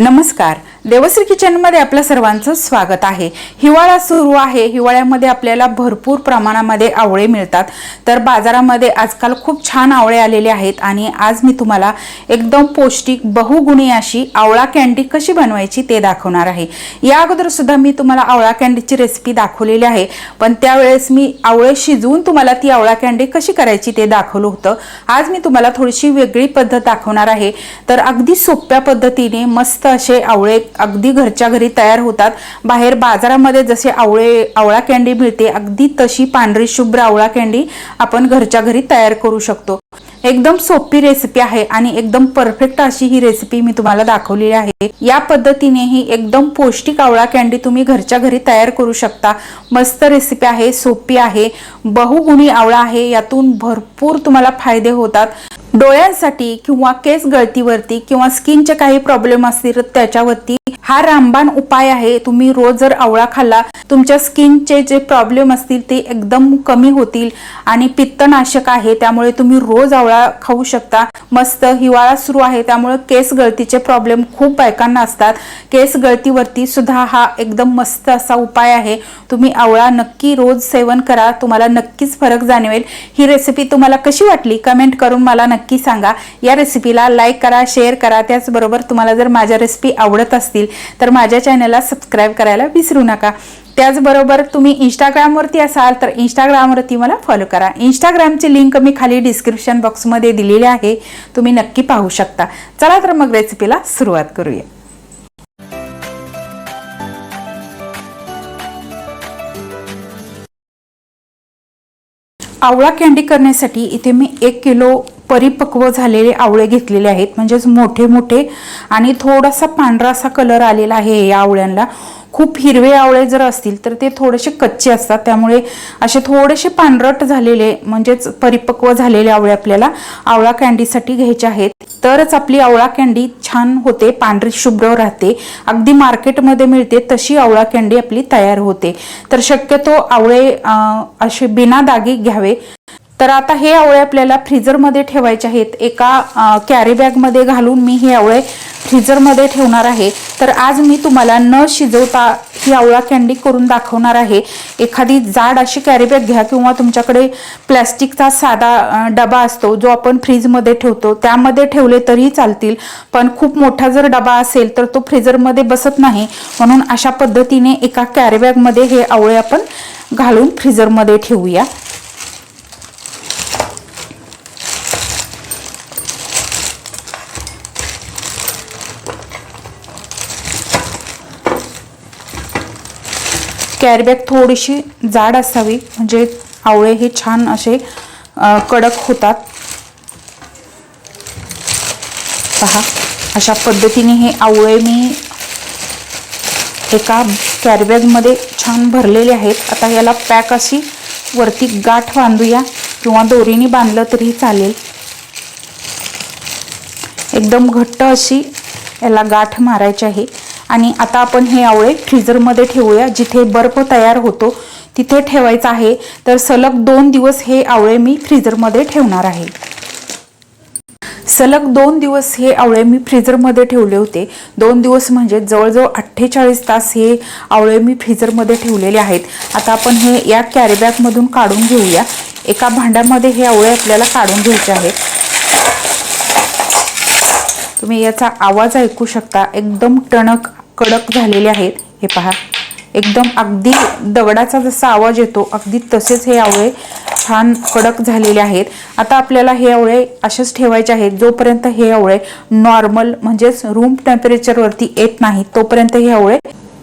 नमस्कार. देवश्री किचनमध्ये आपलं सर्वांचं स्वागत आहे. हिवाळा सुरू आहे. हिवाळ्यामध्ये आपल्याला भरपूर प्रमाणामध्ये आवळे मिळतात. तर बाजारामध्ये आजकाल खूप छान आवळे आलेले आहेत आणि आज मी तुम्हाला एकदम पौष्टिक बहुगुणी अशी आवळा कॅन्डी कशी बनवायची ते दाखवणार आहे. या अगोदर सुद्धा मी तुम्हाला आवळा कॅन्डीची रेसिपी दाखवलेली आहे. पण त्यावेळेस मी आवळे शिजवून तुम्हाला ती आवळा कॅन्डी कशी करायची ते दाखवलं होतं. आज मी तुम्हाला थोडीशी वेगळी पद्धत दाखवणार आहे. तर अगदी सोप्या पद्धतीने मस्त असे आवळे अगदी घरच्या घरी तयार होतात. बाहेर बाजारामध्ये जसे आवळे आवळा कॅन्डी मिळते अगदी तशी पांढरी शुभ्र आवळा कॅन्डी आपण घरच्या घरी तयार करू शकतो. एकदम सोपी रेसिपी आहे आणि एकदम परफेक्ट अशी ही रेसिपी मी तुम्हाला दाखवलेली आहे. या पद्धतीने ही एकदम पौष्टिक आवळा कॅन्डी तुम्ही घरच्या घरी तयार करू शकता. मस्त रेसिपी आहे सोपी आहे बहुगुणी आवळा आहे यातून भरपूर तुम्हाला फायदे होतात. डोळ्यांसाठी किंवा केस गळतीवरती किंवा स्किनचे काही प्रॉब्लेम असतील त्याच्यावरती हा रामबाण उपाय आहे. तुम्ही रोज जर आवळा खाल्ला तुमच्या स्किनचे जे प्रॉब्लेम असतील ते एकदम कमी होतील आणि पित्तनाशक आहे. त्यामुळे तुम्ही रोज आवळा खाऊ शकता. मस्त हिवाळा सुरू आहे त्यामुळे केस गळतीचे प्रॉब्लेम खूप बायकांना असतात. केस गळतीवरती सुद्धा हा एकदम मस्त असा उपाय आहे. तुम्ही आवळा नक्की रोज सेवन करा तुम्हाला नक्कीच फरक जाणवेल. ही रेसिपी तुम्हाला कशी वाटली कमेंट करून मला नक्की सांगा. या रेसिपीला लाईक करा शेअर करा त्याचबरोबर तुम्हाला जर माझ्या रेसिपी आवडत असतील तर माझ्या चॅनलला सबस्क्राईब करायला विसरू नका. त्याचबरोबर तुम्ही इंस्टाग्रामवरती असाल तर इंस्टाग्रामवरती मला फॉलो करा. इंस्टाग्रामची लिंक मी खाली डिस्क्रिप्शन बॉक्समध्ये दिलेली आहे. तुम्ही नक्की पाहू शकता. चला तर मग रेसिपीला सुरुवात करूया. आवळा कॅन्डी करण्यासाठी इथे मी एक किलो परिपक्व झालेले आवळे घेतलेले आहेत. म्हणजेच मोठे मोठे आणि थोडासा पांढरा असा कलर आलेला आहे या आवळ्यांना. खूप हिरवे आवळे जर असतील तर ते थोडेसे कच्चे असतात. त्यामुळे असे थोडेसे पांढरट झालेले म्हणजेच परिपक्व झालेले आवळे आपल्याला आवळा कॅन्डीसाठी घ्यायचे आहेत. तरच आपली आवळा कॅन्डी छान होते पांढरी शुभ्र राहते. अगदी मार्केटमध्ये मिळते तशी आवळा कॅन्डी आपली तयार होते. तर शक्यतो आवळे असे बिना दागी घ्यावे. तर आता हे आवळे आपल्याला फ्रीजरमध्ये ठेवायचे आहेत. एका कॅरी बॅगमध्ये घालून मी हे आवळे फ्रीजरमध्ये ठेवणार आहे. तर आज मी तुम्हाला न शिजवता ही आवळा कॅन्डी करून दाखवणार आहे. एखादी जाड अशी कॅरीबॅग घ्या किंवा तुमच्याकडे प्लॅस्टिकचा साधा डबा असतो जो आपण फ्रीजमध्ये ठेवतो. त्यामध्ये ठेवले तरीही चालतील. पण खूप मोठा जर डबा असेल तर तो फ्रीजरमध्ये बसत नाही. म्हणून अशा पद्धतीने एका कॅरीबॅगमध्ये हे आवळे आपण घालून फ्रीजरमध्ये ठेवूया. कॅरीबॅग थोडीशी जाड असावी. म्हणजे आवळे हे छान असे कडक होतात. पहा अशा पद्धतीने हे आवळे मी एका कॅरीबॅगमध्ये छान भरलेले आहेत. आता याला पॅक अशी वरती गाठ बांधूया किंवा दोरीने बांधलं तरी चालेल. एकदम घट्ट अशी याला गाठ मारायची आहे. आणि आता आपण हे आवळे फ्रीजरमध्ये ठेवूया जिथे बर्फ तयार होतो तिथे ठेवायचं आहे. तर सलग दोन दिवस हे आवळे मी फ्रीजरमध्ये ठेवणार आहे. सलग दोन दिवस हे आवळे मी फ्रीजरमध्ये ठेवले होते. दोन दिवस म्हणजे जवळजवळ अठ्ठेचाळीस तास हे आवळे मी फ्रीजरमध्ये ठेवलेले आहेत. आता आपण हे या कॅरीबॅगमधून काढून घेऊया. एका भांड्यामध्ये हे आवळे आपल्याला काढून घ्यायचे आहेत. तुम्ही याचा आवाज ऐकू शकता. एकदम टणक कडक झालेले आहेत. हे पहा. एकदम अगदी दगडाचा जसा आवाज येतो अगदी तसेच हे आवळे छान कडक झालेले आहेत. आता आपल्याला हे आवळे असेच ठेवायचे आहेत जोपर्यंत हे आवळे नॉर्मल म्हणजेच रूम टेम्परेचरवरती येत नाही तोपर्यंत हे आवळे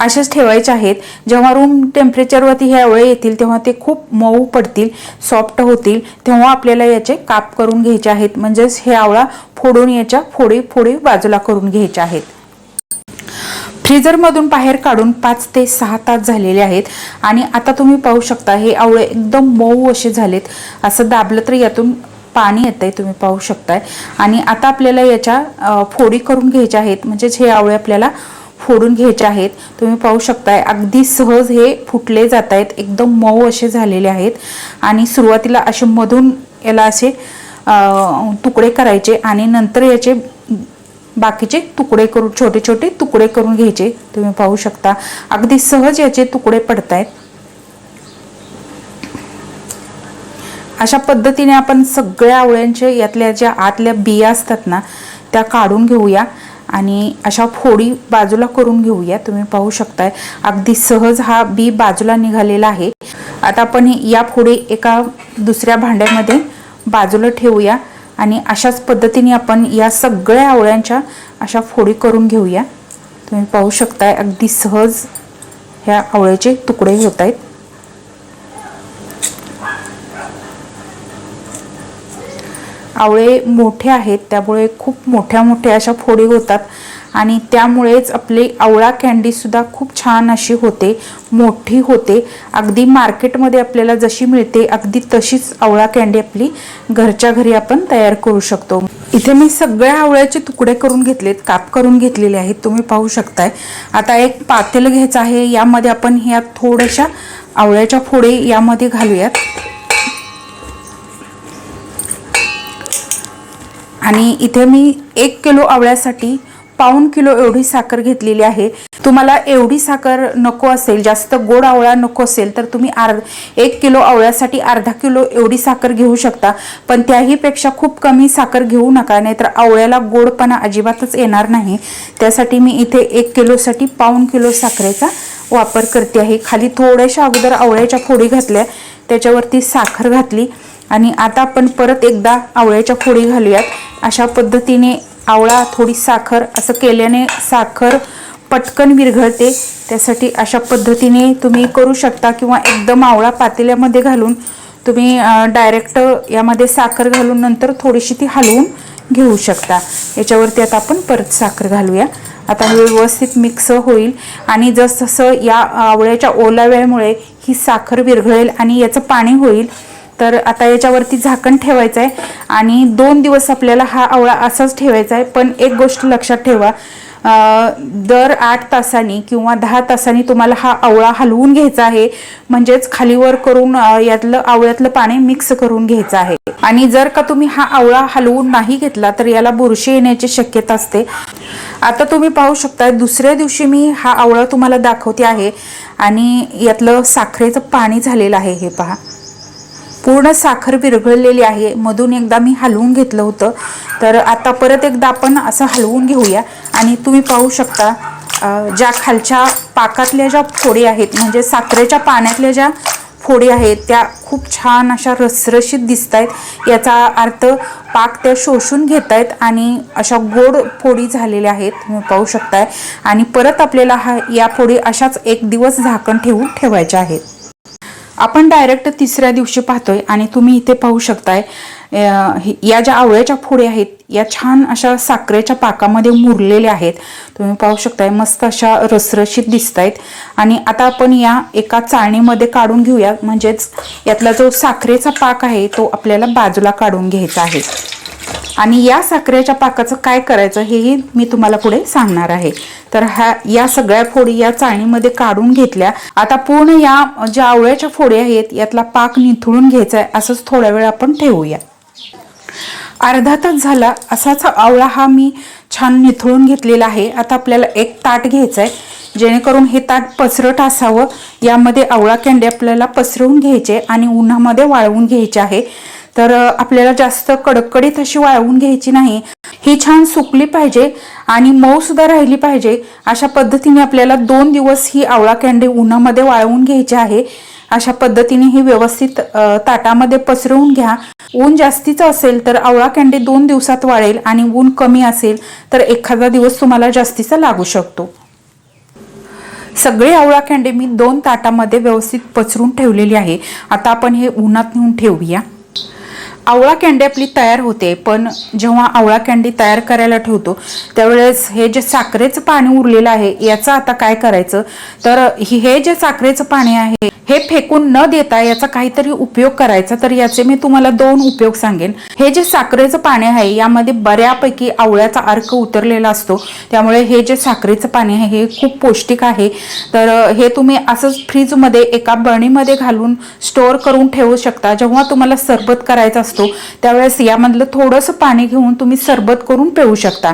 असेच ठेवायचे आहेत. जेव्हा रूम टेम्परेचरवरती हे आवळे येतील तेव्हा ते खूप मऊ पडतील सॉफ्ट होतील. तेव्हा आपल्याला याचे काप करून घ्यायचे आहेत. म्हणजेच हे आवळा फोडून याच्या फोडी फोडी बाजूला करून घ्यायचे आहेत. फ्रीजरमधून बाहेर काढून पाच ते सहा तास झालेले आहेत. आणि आता तुम्ही पाहू शकता हे आवळे एकदम मऊ असे झालेत. असं दाबलं तर यातून पाणी येतंय तुम्ही पाहू शकताय. आणि आता आपल्याला याच्या फोडी करून घ्यायच्या आहेत. म्हणजेच हे आवळे आपल्याला फोडून घ्यायचे आहेत. तुम्ही पाहू शकताय अगदी सहज हे फुटले जात आहेत. एकदम मऊ असे झालेले आहेत. आणि सुरुवातीला असे मधून याला असे तुकडे करायचे आणि नंतर याचे बाकीचे तुकडे करून छोटे छोटे तुकडे करून घ्यायचे. तुम्ही पाहू शकता. अगदी सहज याचे तुकडे पडत आहेत अशा पद्धतीने आपण सगळ्या आवळ्यांचे यातल्या ज्या आतल्या बिया असतात ना त्या काढून घेऊया आणि अशा फोडी बाजूला करून घेऊया. तुम्ही पाहू शकताय. अगदी सहज हा बी बाजूला निघालेला आहे. आता आपण या फोडी एका दुसऱ्या भांड्यामध्ये बाजूला ठेवूया. आणि अशाच पद्धतीने आपण या सगळ्या आवळ्यांच्या अशा फोडी करून घेऊया. तुम्ही पाहू शकताय अगदी सहज ह्या आवळ्याचे तुकडे होत आहेत. आवळे मोठे आहेत त्यामुळे खूप मोठ्या मोठ्या अशा फोडी होतात. आणि त्यामुळेच आपली आवळा कॅन्डीसुद्धा खूप छान अशी होते मोठी होते. अगदी मार्केटमध्ये आपल्याला जशी मिळते अगदी तशीच आवळा कॅन्डी आपली घरच्या घरी आपण तयार करू शकतो. इथे मी सगळ्या आवळ्याचे तुकडे करून घेतलेत काप करून घेतलेले आहेत तुम्ही पाहू शकताय. आता एक पातेल घ्यायचं आहे यामध्ये आपण ह्या थोड्याशा आवळ्याच्या फोडे यामध्ये घालूयात. आणि इथे मी एक किलो आवळ्यासाठी पाऊण किलो एवढी साखर घेतलेली आहे. तुम्हाला एवढी साखर नको असेल जास्त गोड आवळा नको असेल तर तुम्ही अर्ध एक किलो आवळ्यासाठी अर्धा किलो एवढी साखर घेऊ शकता. पण त्याही पेक्षा खूप कमी साखर घेऊ नका नाहीतर आवळ्याला गोडपणा अजिबातच येणार नाही. त्यासाठी मी इथे एक किलोसाठी पाऊण किलो साखरेचा वापर करते आहे. खाली थोड्याशा अगोदर आवळ्याच्या फोडी घातल्या त्याच्यावरती साखर घातली आणि आता आपण परत एकदा आवळ्याच्या फोडी घालूयात. अशा पद्धतीने आवळा थोडी साखर असं केल्याने साखर पटकन विरघळते. त्यासाठी अशा पद्धतीने तुम्ही करू शकता किंवा एकदम आवळा पातेल्यामध्ये घालून तुम्ही डायरेक्ट यामध्ये साखर घालून नंतर थोडीशी ती हलवून घेऊ शकता. याच्यावरती आता आपण परत साखर घालूया. आता हे व्यवस्थित मिक्स होईल आणि जसजसं या आवळ्याच्या ओलाव्यामुळे ही साखर विरघळेल आणि याचं पाणी होईल तर आता याच्यावरती झाकण ठेवायचं आहे आणि दोन दिवस आपल्याला हा आवळा असाच ठेवायचा आहे पण एक गोष्ट लक्षात ठेवा दर आठ तासांनी किंवा दहा तासांनी तुम्हाला हा आवळा हलवून घ्यायचा आहे. म्हणजेच खालीवर करून यातलं आवळ्यातलं पाणी मिक्स करून घ्यायचं आहे. आणि जर का तुम्ही हा आवळा हलवून नाही घेतला तर याला बुरशी येण्याची शक्यता असते. आता तुम्ही पाहू शकता दुसऱ्या दिवशी मी हा आवळा तुम्हाला दाखवते आहे. आणि यातलं साखरेचं पाणी झालेलं आहे हे पहा. पूर्ण साखर विरघळलेली आहे. मधून एकदा मी हलवून घेतलं होतं. तर आता परत एकदा आपण असं हलवून घेऊया. आणि तुम्ही पाहू शकता ज्या खालच्या पाकातल्या ज्या फोडी आहेत म्हणजे साखरेच्या पाण्यातल्या ज्या फोडी आहेत त्या खूप छान अशा रसरशीत दिसत आहेत याचा अर्थ पाक त्या शोषून घेत आहेत आणि अशा गोड फोडी झालेल्या आहेत. तुम्ही पाहू शकताय. आणि परत आपल्याला हा या फोडी अशाच एक दिवस झाकण ठेवून ठेवायच्या आहेत. आपण डायरेक्ट तिसऱ्या दिवशी पाहतोय आणि तुम्ही इथे पाहू शकताय या ज्या आवळ्याच्या फोडी आहेत या छान अशा साखरेच्या पाकामध्ये मुरलेल्या आहेत. तुम्ही पाहू शकताय मस्त अशा रसरशीत दिसत आहेत आणि आता आपण या एका चाळणीमध्ये काढून घेऊया. म्हणजेच यातला जो साखरेचा पाक आहे तो आपल्याला बाजूला काढून घ्यायचा आहे. आणि या साखरेच्या पाकाचं काय करायचं हेही मी तुम्हाला पुढे सांगणार आहे. तर ह्या या सगळ्या फोडी या चाळणीमध्ये काढून घेतल्या. आता पूर्ण या ज्या आवळ्याच्या फोडी आहेत यातला पाक निथळून घ्यायचा आहे असंच थोड्या वेळ आपण ठेवूया. अर्धा तास झाला असाच आवळा हा मी छान निथळून घेतलेला आहे. आता आपल्याला एक ताट घ्यायचं आहे जेणेकरून हे ताट पसरट असावं. यामध्ये आवळा कॅन्डी आपल्याला पसरवून घ्यायचे आणि उन्हामध्ये वाळवून घ्यायचे आहे. तर आपल्याला जास्त कडकडीत अशी वाळवून घ्यायची नाही. ही छान सुकली पाहिजे आणि मऊ सुद्धा राहिली पाहिजे. अशा पद्धतीने आपल्याला दोन दिवस ही आवळा कॅन्डी उन्हामध्ये वाळवून घ्यायची आहे. अशा पद्धतीने ही व्यवस्थित ताटामध्ये पसरवून घ्या. ऊन जास्तीचं असेल तर आवळा कॅन्डी दोन दिवसात वाळेल आणि ऊन कमी असेल तर एखादा दिवस तुम्हाला जास्तीचा लागू शकतो. सगळी आवळा कॅन्डी मी दोन ताटामध्ये व्यवस्थित पसरून ठेवलेली आहे. आता आपण हे उन्हात नेऊन ठेवूया. आवळा कॅन्डी आपली तयार होते पण जेव्हा आवळा कॅन्डी तयार करायला ठेवतो त्यावेळेस हे जे साखरेचं पाणी उरलेलं आहे याचं आता काय करायचं? तर हे जे साखरेचं पाणी आहे हे फेकून न देता याचा काहीतरी उपयोग करायचा. तर याचे मी तुम्हाला दोन उपयोग सांगेन. हे जे साखरेचं पाणी आहे यामध्ये बऱ्यापैकी आवळ्याचा अर्क उतरलेला असतो. त्यामुळे हे जे साखरेचं पाणी आहे हे खूप पौष्टिक आहे. तर हे तुम्ही असंच फ्रीजमध्ये एका बर्णीमध्ये घालून स्टोअर करून ठेवू शकता. जेव्हा तुम्हाला सरबत करायचं असतो त्यावेळेस यामधलं थोडंसं पाणी घेऊन तुम्ही सरबत करून पिऊ शकता.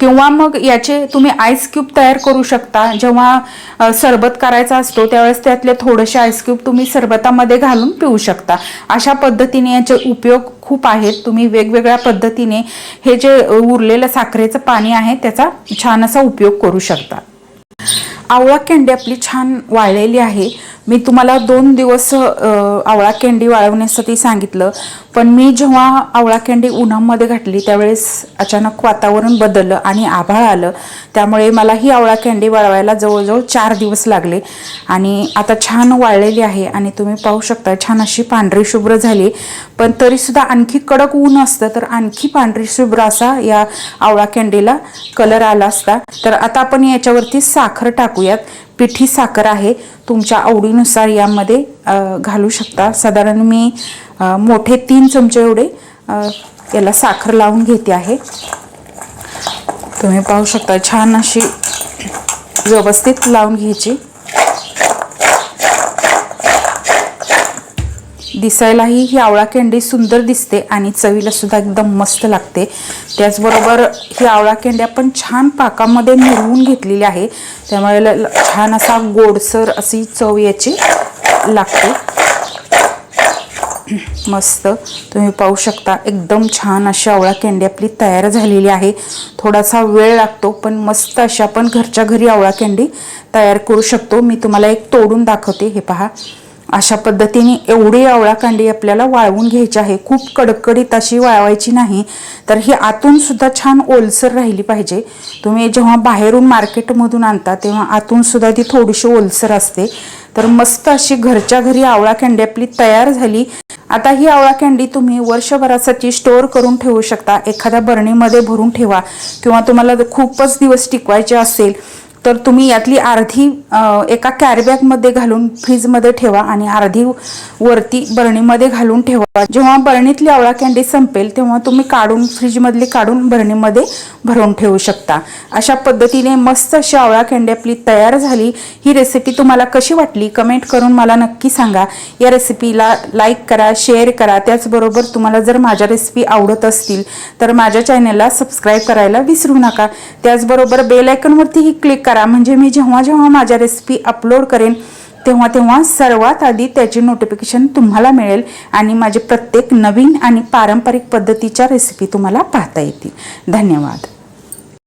किंवा मग याचे तुम्ही आईस क्यूब तयार करू शकता. जेव्हा सरबत करायचा असतो त्यावेळेस त्यातले थोडेसे आईस क्यूब तुम्ही सरबतामध्ये घालून पिऊ शकता. अशा पद्धतीने याचे उपयोग खूप आहेत. तुम्ही वेगवेगळ्या पद्धतीने हे जे उरलेलं साखरेचं पाणी आहे त्याचा छान असा उपयोग करू शकता. आवळा कँडी आपली छान वाळलेली आहे. मी तुम्हाला दोन दिवस आवळा कँडी वाळवण्यासाठी सांगितलं. पण मी जेव्हा आवळा कँडी उन्हामध्ये घातली त्यावेळेस अचानक वातावरण बदललं आणि आभाळ आलं. त्यामुळे मला ही आवळा कँडी वाळवायला जवळजवळ चार दिवस लागले. आणि आता छान वाळलेली आहे आणि तुम्ही पाहू शकता छान अशी पांढरी शुभ्र झाली. पण तरीसुद्धा आणखी कडक ऊन असतं तर आणखी पांढरी शुभ्र असा या आवळा कँडीला कलर आला असता. तर आता आपण याच्यावरती साखर टाकू टाकूयात. पिठी साखर आहे. तुमच्या आवडीनुसार यामध्ये घालू शकता. साधारण मी मोठे तीन चमचे एवढे याला साखर लावून घेते आहे. तुम्ही पाहू शकता छान अशी व्यवस्थित लावून घ्यायची. दिसायलाही ही आवळा कँडी सुंदर दिसते आणि चवीला सुद्धा एकदम मस्त लागते. त्याचबरोबर ही आवळा कँडी आपण छान पाकामध्ये मिरवून घेतलेली आहे. त्यामुळे ल- छान असा गोडसर अशी चव याची लागते. मस्त. तुम्ही पाहू शकता एकदम छान अशी आवळा कँडी आपली तयार झालेली आहे. थोडासा वेळ लागतो पण मस्त अशी आपण घरच्या घरी आवळा कँडी तयार करू शकतो. मी तुम्हाला एक तोडून दाखवते हे पहा. अशा पद्धतीने एवढी आवळाकांडी आपल्याला वाळवून घ्यायची आहे. खूप कडकडीत अशी वाळवायची नाही. तर ही आतून सुद्धा छान ओलसर राहिली पाहिजे. तुम्ही जेव्हा बाहेरून मार्केटमधून आणता तेव्हा आतून सुद्धा ती थोडीशी ओलसर असते. तर मस्त अशी घरच्या घरी आवळा कँडी आपली तयार झाली. आता ही आवळा कँडी तुम्ही वर्षभरासाठी स्टोअर करून ठेवू शकता. एखाद्या बरणीमध्ये भरून ठेवा किंवा तुम्हाला खूपच दिवस टिकवायचे असेल तर तुम्ही यातली अर्धी एका कॅरीबॅगमध्ये घालून फ्रीजमध्ये ठेवा आणि अर्धी वरती बरणीमध्ये घालून ठेवा. जेव्हा बरणीतली आवळा कँडी संपेल तेव्हा तुम्ही काढून फ्रीजमधली काढून बरणीमध्ये भरून ठेवू शकता. अशा पद्धतीने मस्त अशी आवळा कँडी आपली तयार झाली. ही रेसिपी तुम्हाला कशी वाटली? कमेंट करून मला नक्की सांगा. या रेसिपीला लाईक करा शेअर करा. त्याचबरोबर तुम्हाला जर माझ्या रेसिपी आवडत असतील तर माझ्या चॅनलला सबस्क्राईब करायला विसरू नका. त्याचबरोबर बेलायकनवरतीही क्लिक करा. म्हणजे मी जेव्हा जेव्हा माझ्या रेसिपी अपलोड करेन तेव्हा तेव्हा सर्वात आधी त्याची नोटिफिकेशन तुम्हाला मिळेल आणि माझे प्रत्येक नवीन आणि पारंपरिक पद्धतीच्या रेसिपी तुम्हाला पाहता येतील. धन्यवाद.